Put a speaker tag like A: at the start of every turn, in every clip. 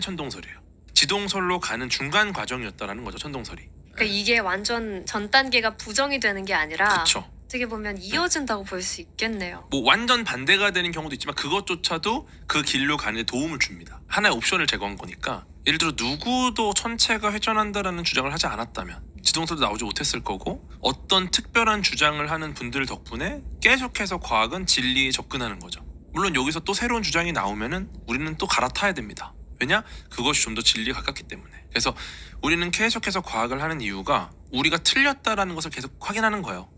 A: 천동설이에요. 지동설로 가는 중간 과정이었다라는 거죠. 천동설이.
B: 그러니까 이게 완전 전 단계가 부정이 되는 게 아니라
A: 그렇죠.
B: 어떻게 보면 이어진다고 볼 수 있겠네요.
A: 뭐 완전 반대가 되는 경우도 있지만 그것조차도 그 길로 가는 데 도움을 줍니다. 하나의 옵션을 제공한 거니까 예를 들어 누구도 천체가 회전한다라는 주장을 하지 않았다면 지동설도 나오지 못했을 거고 어떤 특별한 주장을 하는 분들 덕분에 계속해서 과학은 진리에 접근하는 거죠. 물론 여기서 또 새로운 주장이 나오면은 우리는 또 갈아타야 됩니다. 왜냐? 그것이 좀 더 진리에 가깝기 때문에. 그래서 우리는 계속해서 과학을 하는 이유가 우리가 틀렸다라는 것을 계속 확인하는 거예요.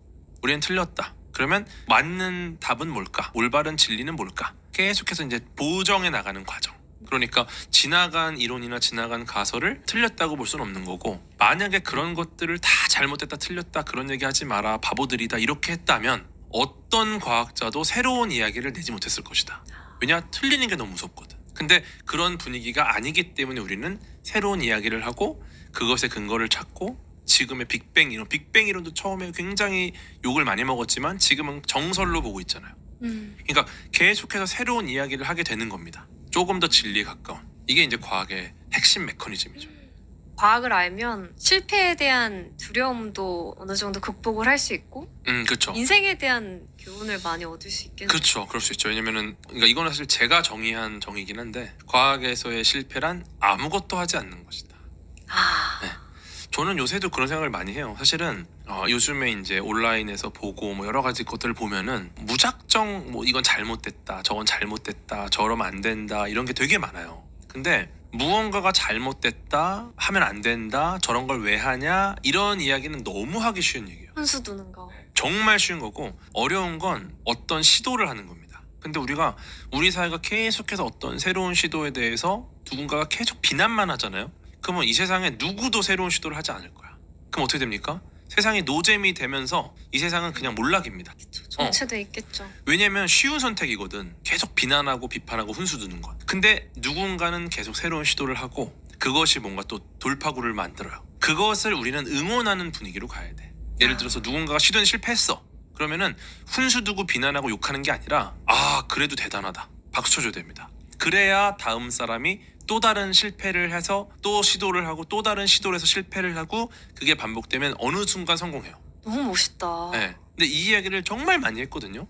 A: 우리는 틀렸다. 그러면 맞는 답은 뭘까? 올바른 진리는 뭘까? 계속해서 이제 보정해 나가는 과정. 그러니까 지나간 이론이나 지나간 가설을 틀렸다고 볼 수는 없는 거고 만약에 그런 것들을 다 잘못됐다 틀렸다 그런 얘기 하지 마라 바보들이다 이렇게 했다면 어떤 과학자도 새로운 이야기를 내지 못했을 것이다. 왜냐 틀리는 게 너무 무섭거든. 근데 그런 분위기가 아니기 때문에 우리는 새로운 이야기를 하고 그것의 근거를 찾고 지금의 빅뱅 이론, 빅뱅 이론도 처음에 굉장히 욕을 많이 먹었지만 지금은 정설로 보고 있잖아요.
B: 음.
A: 그러니까 계속해서 새로운 이야기를 하게 되는 겁니다. 조금 더 진리에 가까운. 이게 이제 과학의 핵심 메커니즘이죠.
B: 과학을 알면 실패에 대한 두려움도 어느 정도 극복을 할 수 있고
A: 음, 그렇죠.
B: 인생에 대한 교훈을 많이 얻을 수 있겠네요.
A: 그렇죠. 그럴 수 있죠. 왜냐면은 그러니까 이거는 사실 제가 정의한 정의긴 한데 과학에서의 실패란 아무것도 하지 않는 것이다.
B: 아,
A: 네. 저는 요새도 그런 생각을 많이 해요. 사실은 어, 요즘에 이제 온라인에서 보고 뭐 여러 가지 것들을 보면은 무작정 뭐 이건 잘못됐다, 저건 잘못됐다, 저러면 안 된다 이런 게 되게 많아요. 근데 무언가가 잘못됐다 하면 안 된다 저런 걸 왜 하냐 이런 이야기는 너무 하기 쉬운 얘기예요.
B: 혼수 두는 거.
A: 정말 쉬운 거고 어려운 건 어떤 시도를 하는 겁니다. 근데 우리가 우리 사회가 계속해서 어떤 새로운 시도에 대해서 누군가가 계속 비난만 하잖아요. 그러면 이 세상에 누구도 새로운 시도를 하지 않을 거야. 그럼 어떻게 됩니까? 세상이 노잼이 되면서 이 세상은 그냥 몰락입니다.
B: 정체돼 있겠죠.
A: 왜냐면 쉬운 선택이거든. 계속 비난하고 비판하고 훈수 두는 건. 근데 누군가는 계속 새로운 시도를 하고 그것이 뭔가 또 돌파구를 만들어요. 그것을 우리는 응원하는 분위기로 가야 돼. 예를 들어서 누군가가 시도에 실패했어. 그러면은 훈수 두고 비난하고 욕하는 게 아니라 아 그래도 대단하다. 박수 쳐줘야 됩니다. 그래야 다음 사람이 또 다른 실패를 해서 또 시도를 하고 또 다른 시도를 해서 실패를 하고 그게 반복되면 어느 순간 성공해요.
B: 너무 멋있다.
A: 네. 근데 이 이야기를 정말 많이 했거든요.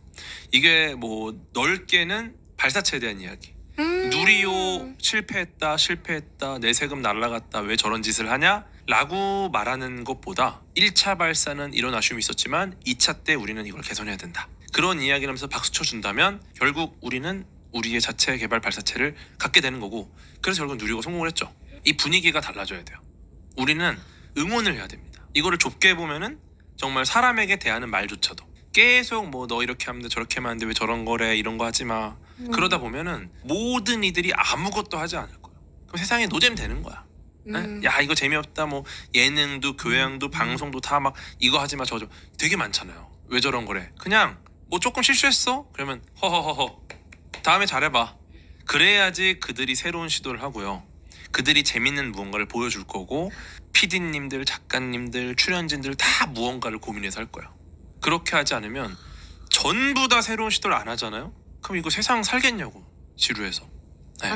A: 이게 뭐 넓게는 발사체에 대한 이야기.
B: 음.
A: 누리호 실패했다, 실패했다, 내 세금 날라갔다, 왜 저런 짓을 하냐? 라고 말하는 것보다 1차 발사는 이런 아쉬움이 있었지만 2차 때 우리는 이걸 개선해야 된다. 그런 이야기를 하면서 박수 쳐준다면 결국 우리는 우리의 자체 개발 발사체를 갖게 되는 거고 그래서 결국 누리고 성공을 했죠. 이 분위기가 달라져야 돼요. 우리는 응원을 해야 됩니다. 이거를 좁게 보면은 정말 사람에게 대하는 말조차도 계속 뭐 너 이렇게 하면 돼 저렇게 하면 안돼왜 저런 거래 이런 거 하지 마
B: 음.
A: 그러다 보면은 모든 이들이 아무것도 하지 않을 거야. 그럼 세상에 노잼 되는 거야. 네?
B: 음.
A: 야 이거 재미없다 뭐 예능도 교양도 방송도 다 막 이거 하지 마 저거 되게 많잖아요. 왜 저런 거래? 그냥 뭐 조금 실수했어? 그러면 허허허허 다음에 잘해봐. 그래야지 그들이 새로운 시도를 하고요. 그들이 재밌는 무언가를 보여줄 거고 PD님들, 작가님들, 출연진들 다 무언가를 고민해서 할 거예요. 그렇게 하지 않으면 전부 다 새로운 시도를 안 하잖아요. 그럼 이거 세상 살겠냐고 지루해서. 네.